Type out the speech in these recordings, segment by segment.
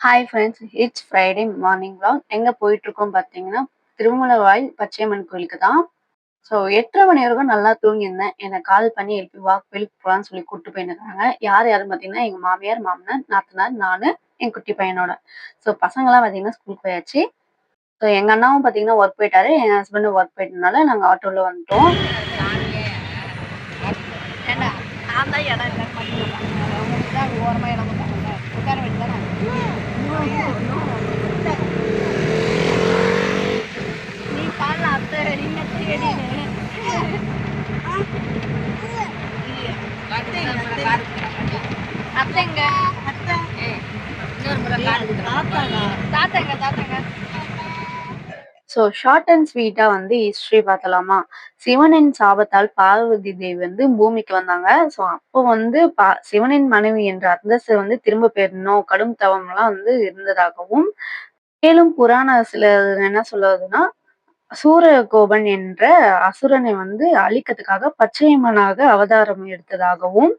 Hi friends it's Friday morning vlog எங்கே போயிட்டுருக்கோம் பார்த்தீங்கன்னா திருமலவாயில் பச்சையம்மன் கோயிலுக்கு தான். ஸோ எட்டரை மணி வரைக்கும் நல்லா தூங்கியிருந்தேன். என்னை கால் பண்ணி எழுப்பி வா கோயிலுக்கு போகலான்னு சொல்லி கூப்பிட்டு போயிருக்காங்க. யார் யாரும் பார்த்தீங்கன்னா எங்கள் மாமியார் மாமனார் நாத்தனார் நான் என் குட்டி பையனோட. ஸோ பசங்களாம் பார்த்தீங்கன்னா ஸ்கூல் போயாச்சு. ஸோ எங்கள் அண்ணாவும் பார்த்தீங்கன்னா ஒர்க் போயிட்டாரு. என் ஹஸ்பண்டும் ஒர்க் போயிட்டனால நாங்கள் ஆட்டோவில் வந்துட்டோம். நான் தான் இடம் தான் இடம் ஸோ ஷார்ட் அண்ட் ஸ்வீட்டாக வந்து ஹிஸ்டரி பார்த்தலாமா? சிவனின் சாபத்தால் பார்வதி தேவி வந்து பூமிக்கு வந்தாங்க. ஸோ அப்போ வந்து பா சிவனின் மனைவி என்ற அந்தஸ்து வந்து திரும்ப பெறணும். கடும் தவம்லாம் வந்து இருந்ததாகவும் மேலும் புராண சில என்ன சொல்லுவதுன்னா சூரகோபன் என்ற அசுரனை வந்து அழிக்கிறதுக்காக பச்சையம்மனாக அவதாரம் எடுத்ததாகவும்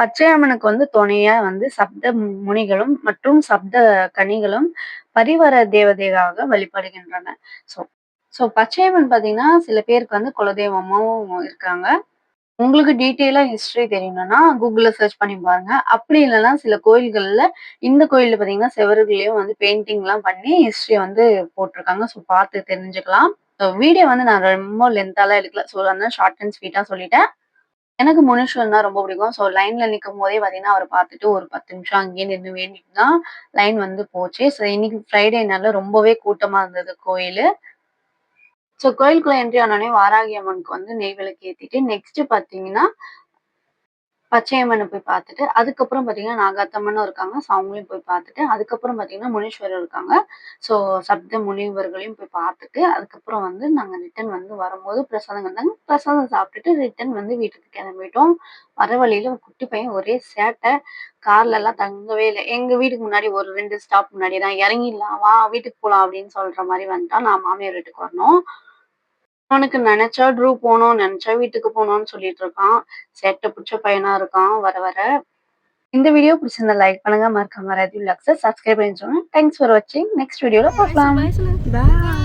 பச்சையம்மனுக்கு வந்து துணையா வந்து சப்த முனிகளும் மற்றும் சப்த கனிகளும் பரிவர தேவதையாக வழிபடுகின்றன. ஸோ ஸோ பச்சையம்மன் பார்த்தீங்கன்னா சில பேருக்கு வந்து குலதெய்வமும் இருக்காங்க. உங்களுக்கு டீட்டெயிலாக ஹிஸ்டரி தெரியணும்னா கூகுளில் சர்ச் பண்ணி பாருங்க. அப்படி இல்லைன்னா சில கோயில்கள்ல இந்த கோயிலில் பார்த்தீங்கன்னா செவறுகளையும் வந்து பெயிண்டிங்லாம் பண்ணி ஹிஸ்ட்ரி வந்து போட்டிருக்காங்க. ஸோ பார்த்து தெரிஞ்சுக்கலாம். வீடியோ வந்து நான் ரொம்ப லென்த்தாலாம் எடுக்கல. ஸோ அதனால ஷார்ட் அண்ட் ஸ்வீட்டாக சொல்லிட்டேன். எனக்கு முனீஸ்வரன் தான் ரொம்ப பிடிக்கும். ஸோ லைன்ல நிற்கும் போதே பார்த்தீங்கன்னா அவரை பார்த்துட்டு ஒரு பத்து நிமிஷம் அங்கேயே நின்று வேண்டிட்டு தான் லைன் வந்து போச்சு. ஸோ இன்னைக்கு ஃப்ரைடேனால ரொம்பவே கூட்டமா இருந்தது கோயில். ஸோ கோயிலுக்குள்ள என்ட்ரி ஆனோடனே வாராகி அம்மனுக்கு வந்து நெய் விளக்கு ஏற்றிட்டு நெக்ஸ்ட் பார்த்தீங்கன்னா பச்சையம்மனை போய் பார்த்துட்டு அதுக்கப்புறம் பார்த்தீங்கன்னா நாகாத்தம்மனும் இருக்காங்க ஸோ அவங்களையும் போய் பார்த்துட்டு அதுக்கப்புறம் பார்த்தீங்கன்னா முனீஸ்வரர் இருக்காங்க. ஸோ சப்த முனிவர்களையும் போய் பார்த்துட்டு அதுக்கப்புறம் வந்து நாங்கள் ரிட்டன் வந்து வரும்போது பிரசாதம் இருந்தாங்க பிரசாதம் சாப்பிட்டுட்டு ரிட்டன் வந்து வீட்டுக்கு கிளம்பிட்டோம். வர வழியில் குட்டி பையன் ஒரே சேட்டை. கார்ல எல்லாம் தங்கவே இல்லை. எங்க வீட்டுக்கு முன்னாடி ஒரு ரெண்டு ஸ்டாப் முன்னாடி தான் இறங்கிடலாம் வா வீட்டுக்கு போகலாம் அப்படின்னு சொல்ற மாதிரி வந்துட்டான். நான் மாமியார் வீட்டுக்கு வரணும். அவனுக்கு நினைச்சா ட்ரூ போகணும் நினைச்சா வீட்டுக்கு போகணும்னு சொல்லிட்டு இருக்கான். சேட்டை பிடிச்ச பையனா இருக்கான் வர வர. இந்த வீடியோ பிடிச்சிருந்தா லைக் பண்ணுங்க. மறக்காம ரேடியோ சப்ஸ்கிரைப் பண்ணி சொல்லுங்க தேங்க்ஸ் ஃபார் வாட்சிங் நெக்ஸ்ட் வீடியோல பார்க்கலாம்.